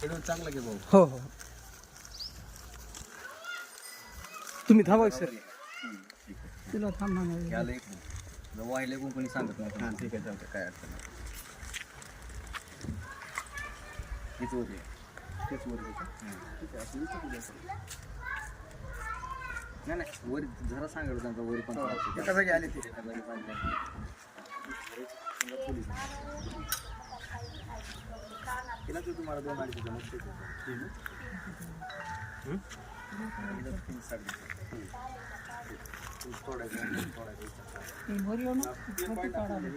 चांगला घे भाऊ. हो हो. तुम्ही थांबा सर तिला थांब म्हणाले. घ्यायला एक जर वाहिले कोण कोणी सांगत नाही हां ठीक आहे चालतं काय अडचण नाही. हीच वर आहे. तेच वर आहे का? ठीक आहे असं विचारू द्या सर. नाही नाही वर जरा सांगायला त्यांचा वर पण कसं गेले ते. तिला तू तुम्हाला दोन अडीच हजार मग ते. सोडायचं, सोडायचं. ते वर येऊ ना, फोटो काढाले.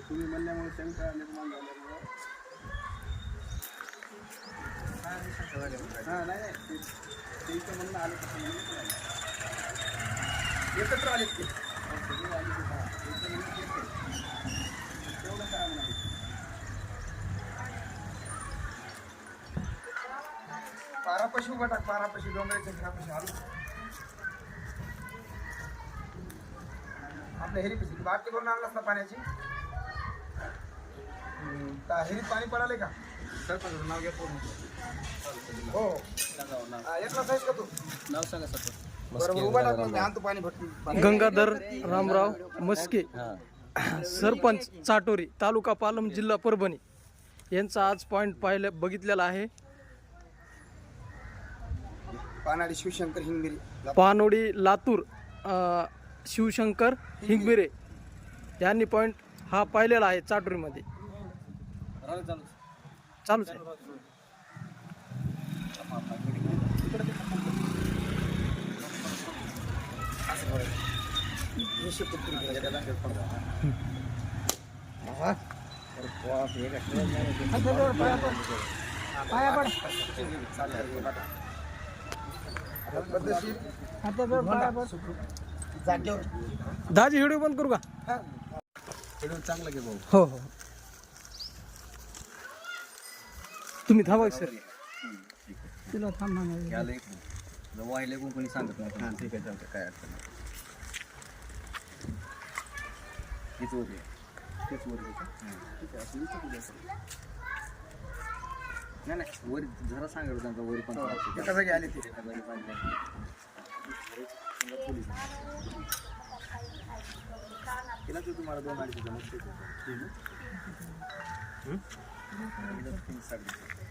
तुम्ही म्हणल्यामुळे शंका निर्माण झाल्यामुळे हा नाही नाही म्हणून एकत्र आले ते सगळे आले ते हा. त्यांचं म्हणणं तेच तेवढं काय म्हणाले उभा टाक डोंगराच्या घरापाशी आलो आपल्या हेरी पिशी बाटली करून आणलास ना पाण्याची हेरीत पाणी पडाले का सरपंचाचं नाव घ्या पूर्ण हो. सांगा नाव एकलाच आहेस का तू नाव सांगा सरपंच बरोबर उभा टाक मग मी आणतो पाणी भटकून गंगाधर रामराव मस्के सरपंच चाटोरी तालुका पालम जिल्हा परभणी यांचा आज पॉईंट पाहिलं बघितलेला आहे. पानाडी शिवशंकर हिंगिरी. पानोडी लातूर अ, शिवशंकर हिंगबिरे यांनी पॉईंट हा पाहिलेला आहे चाटोरीमध्ये. राहू दे, चालू. चालूच आहे पाया पड. पाया पड. जागेवर व्हिडिओ बंद करू का व्हिडिओ चांगला घे भाऊ हो हो तुम्ही थांबा सर तिला थांब. घ्यायला एक जर वाहिले कोण कोणी सांगत नाही ठीक आहे चालतं काय अडचण नाही हीच वर आहे. तेच वर आहे का? हां ठीक आहे असं द्या. नाही नाही वर जरा सांगायला त्यांचा वर पण कसं गेले ते तिला तू तुम्हाला दोन अडीच हजार मग ते देतो. हम्म? हिला तीन साडेतीन. हम्म.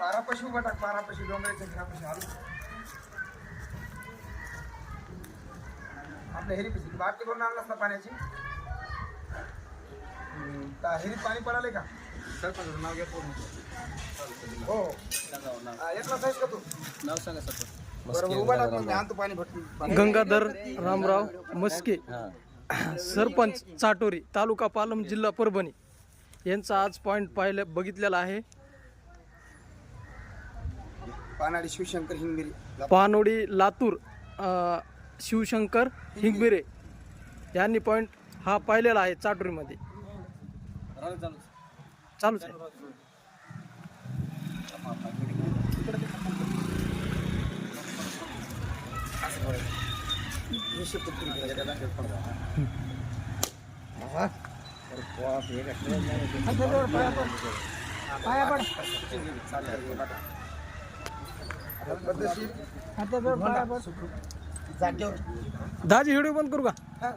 पारापाशी उभा टाक पारापाशी डोंगराच्या घरापाशी आलो आपल्या हेरी पिशी बाटली करून आणलास ना पाण्याची? का हेरीत पाणी पडाले का? सरपंचाचं नाव घ्या पूर्ण. हो. हो. हा, एकलाच आहेस का तू? नाव सांगा सरपंच. बरोबर उभा टाक मग मी आणतो पाणी भटकून गंगाधर रामराव मस्के. सरपंच चाटोरी तालुका पालम जिल्हा परभणी. यांचा आज पॉईंट पाहिलं बघितलेला आहे. पानाडी शिवशंकर हिंगिरी. पानोडी लातूर अ, शिवशंकर हिंगबिरे यांनी पॉईंट हा पाहिलेला आहे चाटोरीमध्ये. राहू दे, चालू चालूच आहे. पाया पड. पद्धतशीर. जागेवर. दाजी व्हिडिओ बंद करू का? हा.